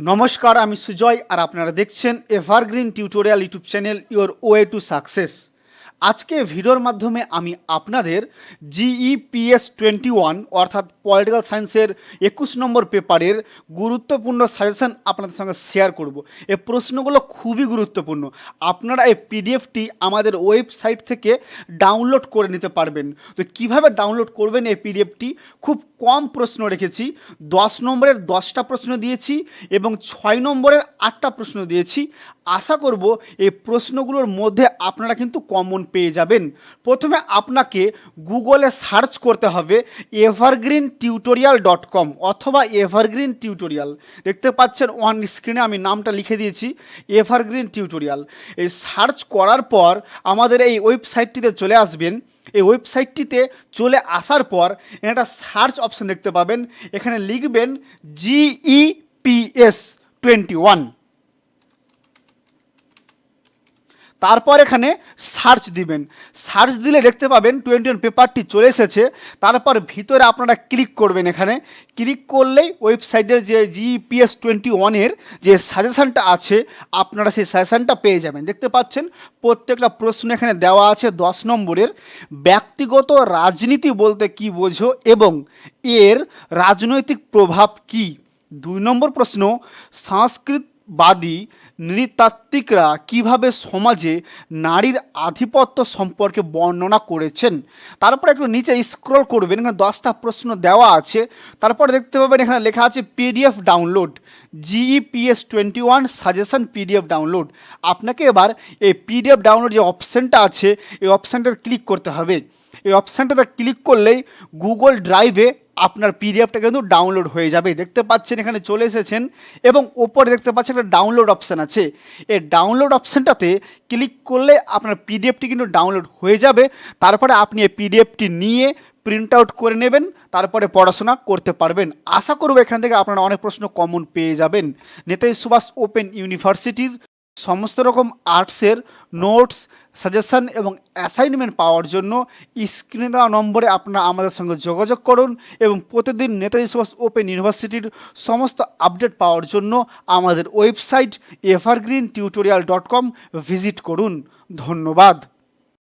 নমস্কার আমি সুজয় আর আপনারা দেখছেন evergreen tutorial YouTube channel your way to success আজকে ভিডিওর মাধ্যমে আমি আপনাদের জিইপিএস টোয়েন্টি ওয়ান অর্থাৎ পলিটিক্যাল সায়েন্সের একুশ নম্বর পেপারের গুরুত্বপূর্ণ সাজেশন আপনাদের সঙ্গে শেয়ার করব। এই প্রশ্নগুলো খুবই গুরুত্বপূর্ণ। আপনারা এই পিডিএফটি আমাদের ওয়েবসাইট থেকে ডাউনলোড করে নিতে পারবেন। তো কীভাবে ডাউনলোড করবেন এই পিডিএফটি খুব কম প্রশ্ন রেখেছি। দশ নম্বরের দশটা প্রশ্ন দিয়েছি এবং ছয় নম্বরের আটটা প্রশ্ন দিয়েছি। আশা করব এই প্রশ্নগুলোর মধ্যে আপনারা কিন্তু কমন পেয়ে যাবেন। প্রথমে আপনাকে গুগলে সার্চ করতে হবে এভারগ্রিন টিউটোরিয়াল ডট কম অথবা এভারগ্রিন টিউটোরিয়াল দেখতে পাচ্ছেন ওয়ান স্ক্রিনে আমি নামটা লিখে দিয়েছি এভারগ্রিন টিউটোরিয়াল এই সার্চ করার পর আমাদের এই ওয়েবসাইটটিতে চলে আসবেন। এই ওয়েবসাইটটিতে চলে আসার পর একটা সার্চ অপশন দেখতে পাবেন। এখানে লিখবেন জিইপিএস টোয়েন্টি ওয়ান তারপর এখানে সার্চ দিবেন। সার্চ দিলে দেখতে পাবেন টোয়েন্টি ওয়ান পেপারটি চলে এসেছে। তারপর ভিতরে আপনারা ক্লিক করবেন এখানে। ক্লিক করলেই ওয়েবসাইটের যে জিপিএস টোয়েন্টি ওয়ানের যে সাজেশানটা আছে, আপনারা সেই সাজেশানটা পেয়ে যাবেন। দেখতে পাচ্ছেন, প্রত্যেকটা প্রশ্ন এখানে দেওয়া আছে দশ নম্বরের। ব্যক্তিগত রাজনীতি বলতে কি বোঝো এবং এর রাজনৈতিক প্রভাব কি? দুই নম্বর প্রশ্ন, সংস্কৃতবাদী নৃতাত্ত্বিকরা কীভাবে সমাজে নারীর আধিপত্য সম্পর্কে বর্ণনা করেছেন? তারপর একটু নিচে স্ক্রল করবেন, এখানে দশটা প্রশ্ন দেওয়া আছে। তারপরে দেখতে পাবেন এখানে লেখা আছে PDF download GEPS twenty one suggestion PDF download আপনাকে এবার এই পিডিএফ ডাউনলোড যে অপশানটা আছে, এই অপশানটাতে ক্লিক করতে হবে। এই অপশানটাতে ক্লিক করলেই গুগল ড্রাইভে আপনার পিডিএফটা কিন্তু ডাউনলোড হয়ে যাবে। দেখতে পাচ্ছেন এখানে চলে এসেছেন এবং ওপরে দেখতে পাচ্ছেন একটা ডাউনলোড অপশান আছে। এই ডাউনলোড অপশানটাতে ক্লিক করলে আপনার পিডিএফটি কিন্তু ডাউনলোড হয়ে যাবে। তারপরে আপনি এই পিডিএফটি নিয়ে প্রিন্ট আউট করে নেবেন, তারপরে পড়াশোনা করতে পারবেন। আশা করব এখান থেকে আপনারা অনেক প্রশ্ন কমন পেয়ে যাবেন। নেতাজি সুভাষ ওপেন ইউনিভার্সিটির সমস্ত রকম আর্টসের নোটস, সাজেশন এবং অ্যাসাইনমেন্ট পাওয়ার জন্য স্ক্রিনে দেওয়া নম্বরে আপনারা আমাদের সঙ্গে যোগাযোগ করুন এবং প্রতিদিন নেতাজি সুভাষ ওপেন ইউনিভার্সিটির সমস্ত আপডেট পাওয়ার জন্য আমাদের website evergreen tutorial dot com visit করুন। ধন্যবাদ।